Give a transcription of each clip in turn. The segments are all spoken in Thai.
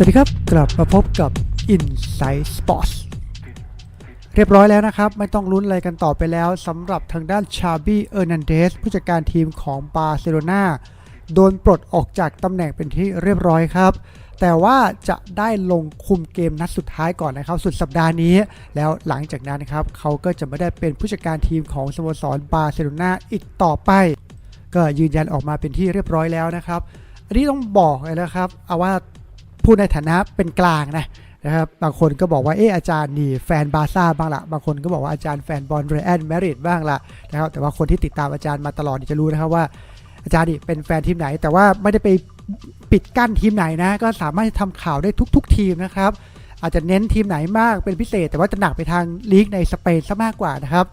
สวัสดีครับกลับมาพบกับ Inside Sports เรียบร้อยแล้วนะครับ ไม่ต้องลุ้นอะไรกันต่อไปแล้วสำหรับทางด้านชาบี้เออร์นันเดสผู้จัดการทีมของบาร์เซโลนาโดนปลดออกจากตำแหน่งเป็นที่เรียบร้อยครับ แต่ว่าจะได้ลงคุมเกมนัดสุดท้ายก่อนนะครับ สุดสัปดาห์นี้ แล้วหลังจากนั้นนะครับเขาก็จะไม่ได้เป็นผู้จัดการทีมของสโมสรบาร์เซโลนาอีกต่อไป ก็ยืนยันออกมาเป็นที่เรียบร้อยแล้วนะครับอันนี้ต้องบอกเลยนะครับเอาว่า พูดในฐานะเป็นกลางนะนะครับ บางคนก็บอกว่าเอออาจารย์นี่แฟนบาร์ซ่าบ้างละบางคนก็บอกว่าอาจารย์แฟนบอลเรอัลมาดริดบ้างละนะครับ แต่ว่าคนที่ติดตามอาจารย์มาตลอดจะรู้นะครับว่า อาจารย์นี่เป็นแฟนทีมไหน แต่ว่าไม่ได้ไปปิดกั้นทีมไหนนะ ก็สามารถทำข่าวได้ทุก ๆ ทีมนะครับ อาจจะเน้นทีมไหนมากเป็นพิเศษ แต่ว่าจะหนักไปทางลีกในสเปนซะมากกว่านะครับ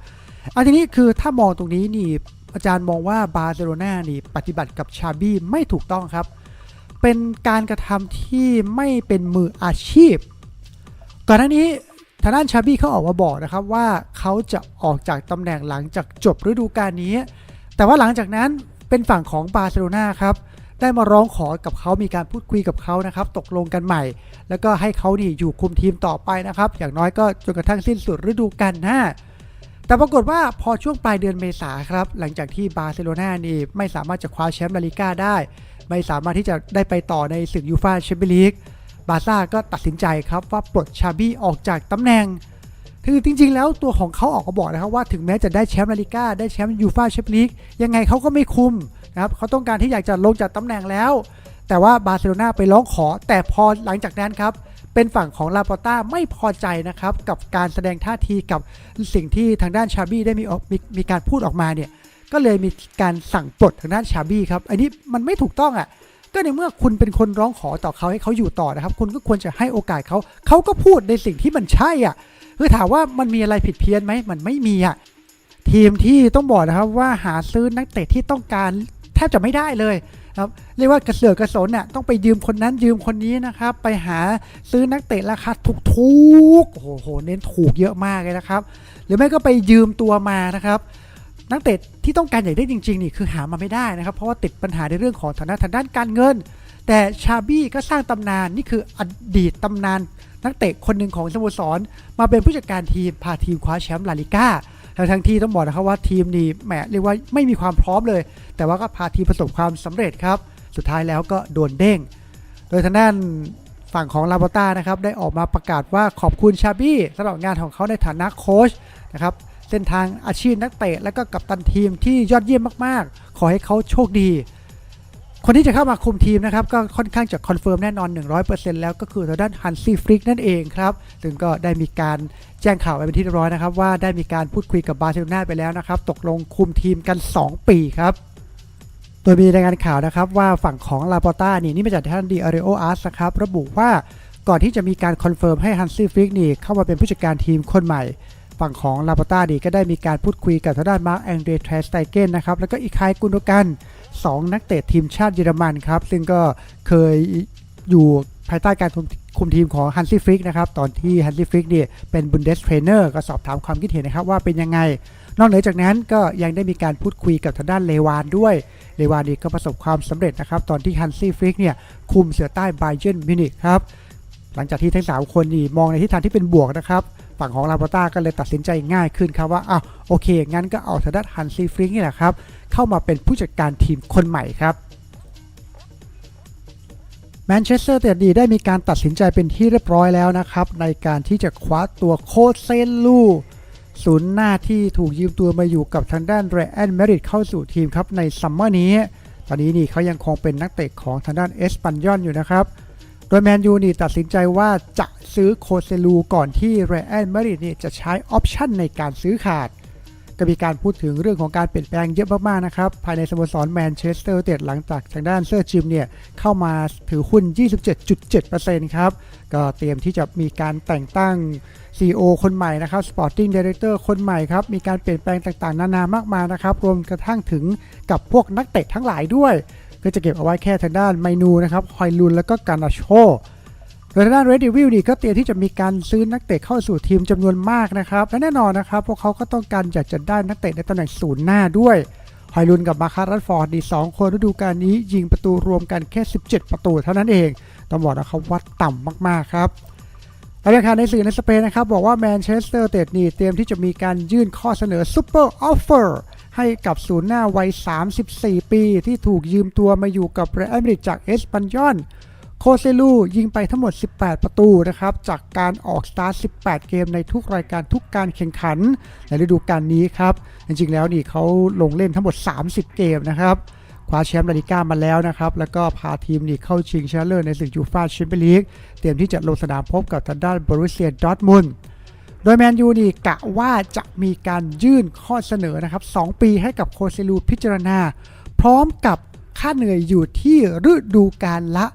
อันทีนี้คือถ้ามองตรงนี้นี่อาจารย์มองว่าบาร์เซโลนานี่ปฏิบัติกับชาบี้ไม่ถูกต้องครับ เป็นการกระทำที่ไม่เป็นมืออาชีพ ก่อนหน้านี้ทางด้านชาบี้เขาออกมาบอกนะครับว่าเขาจะออกจากตำแหน่งหลังจากจบฤดูกาลนี้ แต่ว่าหลังจากนั้นเป็นฝั่งของบาร์เซโลนาครับได้มาร้องขอกับเขามีการพูดคุยกับเขานะครับ ตกลงกันใหม่ แล้วก็ให้เขานี่อยู่คุมทีมต่อไปนะครับ อย่างน้อยก็จนกระทั่งสิ้นสุดฤดูกาลหน้า แต่ปรากฏว่าพอช่วงปลายเดือนเมษาครับ หลังจากที่บาร์เซโลนานี่ไม่สามารถจะคว้าแชมป์ลาลิก้าได้ ไม่สามารถที่จะได้ไปต่อในศึกยูฟาแชมเปี้ยนลีกบาซ่าก็ตัดสินใจครับว่าปลดชาบี้ออกจากตำแหน่งคือจริง ๆ แล้วตัวของเขาออกมาบอกนะครับว่าถึงแม้จะได้แชมป์ลาลิก้าได้แชมป์ยูฟาแชมเปี้ยนลีกยังไงเขาก็ไม่คุมนะครับเขาต้องการที่อยากจะลงจากตำแหน่งแล้ว แต่ว่าบาร์เซโลนาไปร้องขอ แต่พอหลังจากนั้นครับเป็นฝั่งของลาปอต้าไม่พอใจนะครับกับการแสดงท่าทีกับสิ่งที่ทางด้านชาบี้ได้มีออกมีมีการพูดออกมาเนี่ย ก็เลยมีการสั่งปลดทางด้านชาบี้ครับ อันนี้มันไม่ถูกต้องอะ ก็ในเมื่อคุณเป็นคนร้องขอต่อเขาให้เขาอยู่ต่อนะครับ คุณก็ควรจะให้โอกาสเขา เขาก็พูดในสิ่งที่มันใช่อะ คือถามว่ามันมีอะไรผิดเพี้ยนไหม มันไม่มีอะ ทีมที่ต้องบอกนะครับว่าหาซื้อนักเตะที่ต้องการแทบจะไม่ได้เลยครับเรียกว่ากระเสือกกระสนน่ะต้องไปยืมคนนั้นยืมคนนี้นะครับ ไปหาซื้อนักเตะราคาถูกๆโอ้โหเน้นถูกเยอะมากเลยนะครับ หรือไม่ก็ไปยืมตัวมานะครับ นักเตะที่ต้องการอย่างได้จริงๆนี่คือหามาไม่ได้นะครับ เพราะว่าติดปัญหาในเรื่องของฐานะทางด้านการเงิน แต่ชาบี้ก็สร้างตำนานนี่คืออดีตตำนานนักเตะคนหนึ่งของสโมสร มาเป็นผู้จัดการทีมพาทีมคว้าแชมป์ลาลิก้าทั้งทั้งที่ต้องบอกนะครับว่าทีมนี้แหมเรียกว่าไม่มีความพร้อมเลย แต่ว่าก็พาทีมประสบความสำเร็จครับ สุดท้ายแล้วก็โดนเด้ง โดยทางด้านฝั่งของลาบอต้านะครับได้ออกมาประกาศว่าขอบคุณชาบี้สำหรับงานของเขาในฐานะโค้ชนะครับ เส้นทางอาชีพนักเตะและก็กัปตันทีมที่ยอดเยี่ยมมากๆ ขอให้เขาโชคดี คนที่จะเข้ามาคุมทีมนะครับ ก็ค่อนข้างจะคอนเฟิร์มแน่นอน 100%แล้วก็คือทางด้านฮันซี่ฟริกนั่นเองครับ ซึ่งก็ได้มีการแจ้งข่าวไปเป็นที่เรียบร้อยนะครับ ว่าได้มีการพูดคุยกับบาร์เซโลนาไปแล้วนะครับ ตกลงคุมทีมกัน 2 ปีครับโดยมีรายงานข่าวนะครับว่าฝั่งของลาปอต้านี่นี่มาจากท่านดีอาริโออาร์สนะครับระบุว่าก่อนที่จะมีการคอนเฟิร์มให้ฮันซี่ฟริกนี่เข้ามาเป็นผู้จัดการทีมคนใหม่ ฝั่งของลาปต้านี่ก็ได้มีการพูดคุยกับทางด้านมาร์คแองเดรทสไตเกนนะครับ แล้วก็อีคายกุนโดกัน 2 นักเตะทีมชาติเยอรมันครับ ซึ่งก็เคยอยู่ภายใต้การคุมทีมของฮันซี่ฟริกนะครับ ตอนที่ฮันซี่ฟริกเนี่ยเป็นบุนเดสเทรนเนอร์ก็สอบถามความคิดเห็นนะครับว่าเป็นยังไง นอกเหนือจากนั้นก็ยังได้มีการพูดคุยกับทางด้านเลวานด้วย เลวานนี่ก็ประสบความสำเร็จนะครับ ตอนที่ฮันซี่ฟริกเนี่ยคุมเสือใต้ไบเยนมิวนิกครับหลังจากที่ทั้งสามคนนี่มองในทิศทางที่เป็นบวกนะครับ ฝั่งของลาปอต้าก็เลยตัดสินใจง่ายขึ้นครับว่าอ้าวโอเค งั้นก็เอาทางด้านฮันซีฟริกนี่แหละครับ เข้ามาเป็นผู้จัดการทีมคนใหม่ครับแมนเชสเตอร์เตดดีได้มีการตัดสินใจเป็นที่เรียบร้อยแล้วนะครับ ในการที่จะคว้าตัวโคเซนลูศูนย์หน้าที่ถูกยืมตัวมาอยู่กับทางด้านเรอันเมริดเข้าสู่ทีมครับในซัมเมอร์นี้ ตอนนี้นี่เขายังคงเป็นนักเตะของทางด้านเอสปันยอนอยู่นะครับ โดยแมนยูนี่ตัดสินใจว่าจะซื้อโคเซลูก่อนที่เรอันเมริดนี่จะใช้ออปชั่นในการซื้อขาด ก็มีการพูดถึงเรื่องของการเปลี่ยนแปลงเยอะมากๆนะครับ ภายในสโมสรแมนเชสเตอร์เตดหลังจากทางด้านเซอร์จิมเนี่ยเข้ามาถือหุ้น 27.7%ครับ ก็เตรียมที่จะมีการแต่งตั้ง CEO คนใหม่นะครับ Sporting Director คนใหม่ครับ มีการเปลี่ยนแปลงต่างๆ นานามากมายนะครับ รวมกระทั่งถึงกับพวกนักเตะทั้งหลายด้วย ก็จะเก็บเอาไว้แค่ทางด้านไมนูนะครับฮอยลุนแล้วก็การาโชโดยทางด้าน Red Devil นี่ก็เตรียมที่จะมีการซื้อนักเตะเข้าสู่ทีมจำนวนมากนะครับและแน่นอนนะครับ พวกเขาก็ต้องการอยากจะได้นักเตะในตำแหน่งศูนย์หน้าด้วยฮอยลุนกับมาคารัสฟอร์ดดีสองคนฤดูกาลนี้ยิงประตูรวมกันแค่ 17 ประตูเท่านั้นเองต้องบอกนะครับว่าต่ำมากๆครับรายงานในสื่อในสเปนนะครับ บอกว่าแมนเชสเตอร์เตดนี่เตรียมที่จะมีการยื่นข้อเสนอซูเปอร์ออฟเฟอร์ ให้กับศูนย์หน้าวัย 34 ปี ที่ถูกยืมตัวมาอยู่กับเรอัลมาดริดจากเอสปันยอนโคเซลูยิงไปทั้งหมด 18 ประตูนะครับ จากการออกสตาร์ท 18 เกมในทุกรายการทุกการแข่งขัน ในฤดูกาลนี้ครับ จริงๆ แล้วนี่เขาลงเล่นทั้งหมด 30 เกมนะครับ คว้าแชมป์ลาลิก้ามาแล้วนะครับ แล้วก็พาทีมนี่เข้าชิงชนะเลิศในศึกยูฟ่าแชมเปี้ยนลีก เตรียมที่จะลงสนามพบกับทางด้านบรูเซียดอร์ทมุนด์ โดยแมนยูนี่กะว่าจะมีการยื่นข้อเสนอนะครับ 2 ปีให้กับโคเซลูพิจารณา พร้อมกับค่าเหนื่อยอยู่ที่ฤดูกาลละ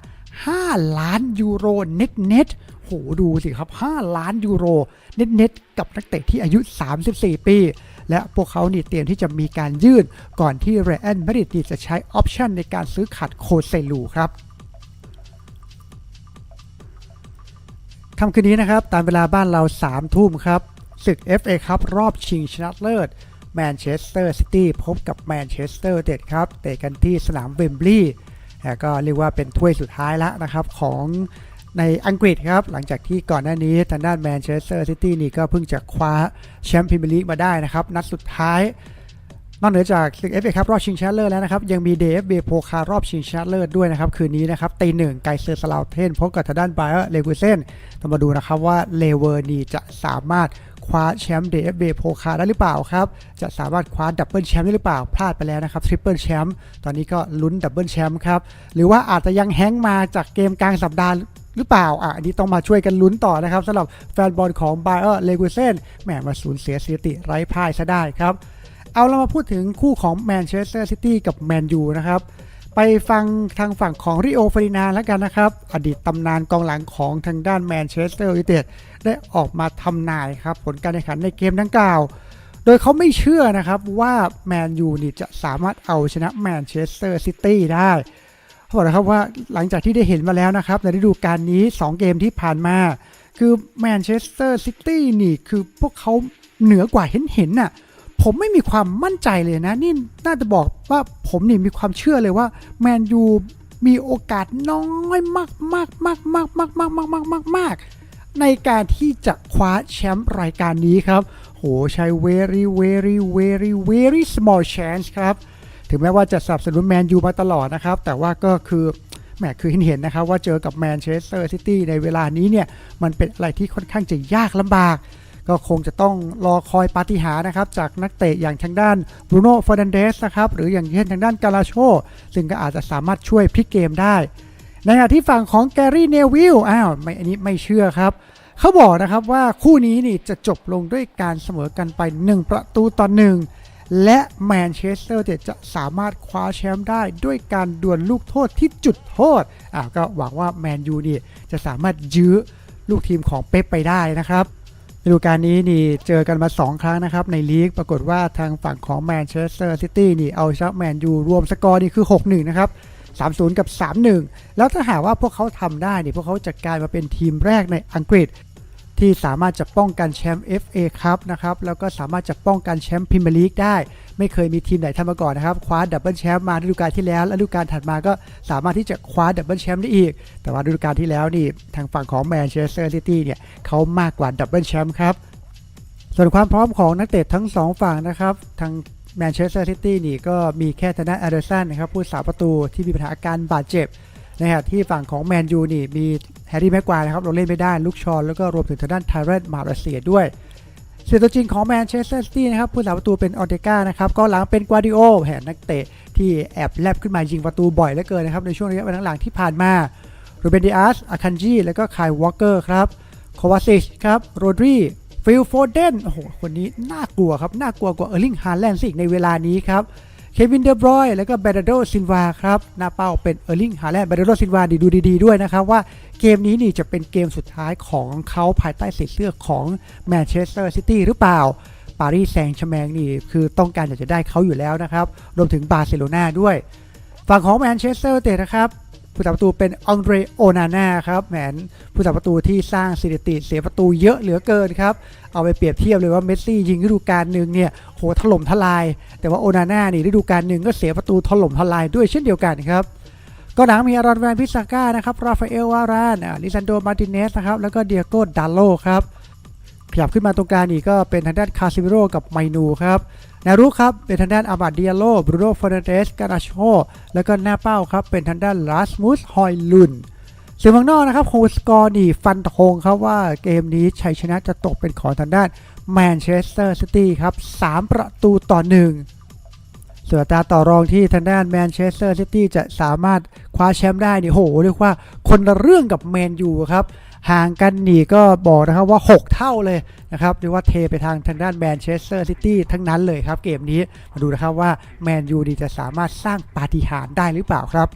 5 ล้านยูโรเน็ตเน็ตโหดูสิครับ 5 ล้านยูโรเน็ตเน็ตกับนักเตะที่อายุ 34 ปี และพวกเขานี่เตรียมที่จะมีการยื่นก่อนที่เรอัลมาดริตีจะใช้ออปชันในการซื้อขาดโคเซลูครับ ค่ำคืนนี้นะครับ ตามเวลาบ้านเรา3ทุ่มครับศึก FA ครับรอบชิงชนะเลิศแมนเชสเตอร์ซิตี้พบกับแมนเชสเตอร์เด็ดครับเตะกันที่สนามเวมบลีย์แต่ก็เรียกว่าเป็นถ้วยสุดท้ายแล้วนะครับของในอังกฤษครับ หลังจากที่ก่อนหน้านี้ทางด้านแมนเชสเตอร์ซิตี้นี่ก็เพิ่งจะคว้าแชมป์พรีเมียร์ลีกมาได้นะครับ นัดสุดท้าย นอกเหนือจากศึก FA ครับรอบชิงชนะเลิศแล้วนะครับยังมี DFB โพคารอบชิงชนะเลิศด้วยนะครับคืนนี้นะครับตีหนึ่งไกเซอร์สลาวเทนพบกับทางด้านไบเออร์เลเวเซนต้องมาดูนะครับว่าเลเวอร์นีจะสามารถคว้าแชมป์ DFB โพคาได้หรือเปล่าครับจะสามารถคว้าดับเบิลแชมป์ได้หรือเปล่าพลาดไปแล้วนะครับทริปเปิลแชมป์ตอนนี้ก็ลุ้นดับเบิลแชมป์ครับหรือว่าอาจจะยังแฮงมาจากเกมกลางสัปดาห์หรือเปล่า อะ อันนี้ต้องมาช่วยกันลุ้นต่อนะครับสำหรับแฟนบอลของไบเออร์เลเวเซนแหมมาสูญเสียสถิติไร้พ่ายซะได้ครับ เอาเรามาพูดถึงคู่ของแมนเชสเตอร์ซิตี้กับแมนยูนะครับไปฟังทางฝั่งของริโอฟรินาแล้วกันนะครับ อดีตตำนานกองหลังของทางด้านแมนเชสเตอร์ยูไนเต็ดได้ออกมาทำนายครับ ผลการแข่งขันในเกมดังกล่าว โดยเขาไม่เชื่อนะครับว่าแมนยูนี่จะสามารถเอาชนะแมนเชสเตอร์ซิตี้ได้เขาบอกนะครับว่าหลังจากที่ได้เห็นมาแล้วนะครับ ในฤดูกาลนี้ 2 เกมที่ผ่านมา คือแมนเชสเตอร์ซิตี้นี่คือพวกเขาเหนือกว่าเห็นเห็นๆน่ะ ผมไม่มีความมั่นใจเลยนะ นี่น่าจะบอกว่าผมนี่มีความเชื่อเลยว่าแมนยูมีโอกาสน้อยมากมากมากมากมากมากมากมากมากมากในการที่จะคว้าแชมป์รายการนี้ครับ โหใช้ very very very very small chance ครับ ถึงแม้ว่าจะสับสนุนแมนยูมาตลอดนะครับ แต่ว่าก็คือแหมคือเห็นเห็นนะครับว่าเจอกับแมนเชสเตอร์ซิตี้ในเวลานี้เนี่ย มันเป็นอะไรที่ค่อนข้างจะยากลำบาก ก็คงจะต้องรอคอยปาฏิหาริย์นะครับ จากนักเตะอย่างทางด้านบรูโน่ฟ r ร์นันเดสนะครับ หรืออย่างเช่นทางด้านกาลาโช ซึ่งก็อาจจะสามารถช่วยพลิกเกมได้ ในขณะที่ฝั่งของแกรี่เนวิลอ้าวไม่อันนี้ไม่เชื่อครับเขาบอกนะครับว่าคู่นี้นี่จะจบลงด้วยการเสมอกันไป 1 ประตูต่อหนึ่งและแมนเชสเตอร์จะสามารถคว้าแชมป์ได้ด้วยการดวลลูกโทษที่จุดโทษอ่าก็หวังว่าแมนยูนี่จะสามารถยื้อลูกทีมของเป๊ปไปได้นะครับ ฤดูกาลนี้นี่เจอกันมา 2 ครั้งนะครับ ในลีกปรากฏว่าทางฝั่งของแมนเชสเตอร์ซิตี้นี่เอาชนะแมนยูรวมสกอร์นี่คือ 6-1 นะครับ 3-0 กับ 3-1 แล้วถ้าหากว่าพวกเขาทำได้นี่พวกเขาจะกลายมาเป็นทีมแรกในอังกฤษ ที่สามารถจะป้องกันแชมป์ FA ครับนะครับแล้วก็สามารถจะป้องกันแชมป์พรีเมียร์ลีกได้ ไม่เคยมีทีมไหนทำมาก่อนนะครับ คว้าดับเบิลแชมป์มาฤดูกาลที่แล้วและฤดูกาลถัดมาก็สามารถที่จะคว้าดับเบิลแชมป์ได้อีก แต่ว่าฤดูกาลที่แล้วนี่ทางฝั่งของแมนเชสเตอร์ซิตี้เนี่ยเขามากกว่าดับเบิลแชมป์ครับส่วนความพร้อมของนักเตะทั้ง 2 ฝั่งนะครับทางแมนเชสเตอร์ซิตี้นี่ก็มีแค่ทางด้าแอเดอร์สันนะครับผู้สาประตูที่มีปัญหาอาการบาดเจ็บนะครับที่ฝั่งของแมนยูนี่มี แฮร์รี่แม็กควายนะครับลงเล่นไม่ได้ลูกชอนแล้วก็รวมถึงทางด้านไทเรนมาเลเซียด้วยเสียตัวจริงของแมนเชสเตอร์ซิตี้นะครับผู้สาประตูเป็นออเดก้านะครับก็หลังเป็นกวาดิโอแห่นักเตะที่แอบแลบขึ้นมายิงประตูบ่อยเหลือเกินนะครับในช่วงระยะเวลาหลังที่ผ่านมารูเบนดิอาสอาคันจีแล้วก็คายวอลเกอร์ครับโควาซิชครับโรดรีฟิลโฟเดนโอ้โหคนนี้น่ากลัวครับน่ากลัวกว่าเออร์ลิงฮาร์แลนด์สิในเวลานี้ครับ เควินเดบรอยแล้วก็เบรดโดซินวาครับหน้าเป้าเป็นเออร์ลิงฮาแลนด์เบรดโดซินวาดีดูดีๆด้วยนะครับว่าเกมนี้นี่จะเป็นเกมสุดท้ายของเขาภายใต้สีเสื้อของแมนเชสเตอร์ซิตี้หรือเปล่าปารีสแซงต์แชแมงนี่คือต้องการอยากจะได้เขาอยู่แล้วนะครับ รวมถึงบาร์เซโลนาด้วย ฝั่งของแมนเชสเตอร์เตะนะครับ ผู้ตัดประตูเป็นองเดรโอนาน่าครับแหมนผู้ตัดประตูที่สร้างสถิติเสียประตูเยอะเหลือเกินครับ เอาไปเปรียบเทียบเลยว่าเมสซี่ยิงฤดูกาลหนึ่งเนี่ยโหถล่มทลาย แต่ว่าโอนาน่านี่ฤดูกาลหนึ่งก็เสียประตูถล่มทลายด้วยเช่นเดียวกันครับก็หนังมีอารอนแวนพิซาก้านะครับ ราฟาเอลวารานอ่าลิซันโดมาร์ติเนสนะครับ แล้วก็เดียโก้ดัลโลครับ ขยับขึ้นมาตรงกลางนี่ก็เป็นทางด้านคาซิมิโรกับไมนูครับแนรุครับเป็นทางด้านอาบาดเดียโลบรูโนฟอร์นันเดสการาโชแล้วก็หน้าเป้าครับเป็นทางด้านลาสมุสฮอยลุนส่วนข้างนอกนะครับโฮสกอร์นี่ฟันธงครับว่าเกมนี้ชัยชนะจะตกเป็นของทางด้านแมนเชสเตอร์ซิตี้ครับ 3 ประตูต่อ 1 ส่วนอัตาต่อรองที่ทางด้านแมนเชสเตอร์ซิตี้จะสามารถคว้าแชมป์ได้นี่โหเรียกว่าคนละเรื่องกับแมนยูครับห่างกันนี่ก็บอกนะครับว่า 6 เท่าเลยนะครับเรียกว่าเทไปทางทางด้านแมนเชสเตอร์ซิตี้ทั้งนั้นเลยครับ เกมนี้มาดูนะครับว่าแมนยูดีจะสามารถสร้างปาฏิหาริย์ได้หรือเปล่าครับ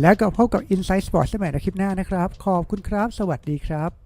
แล้วก็พบกับ Inside Sports ได้ใหม่ในคลิปหน้านะครับ ขอบคุณครับ สวัสดีครับ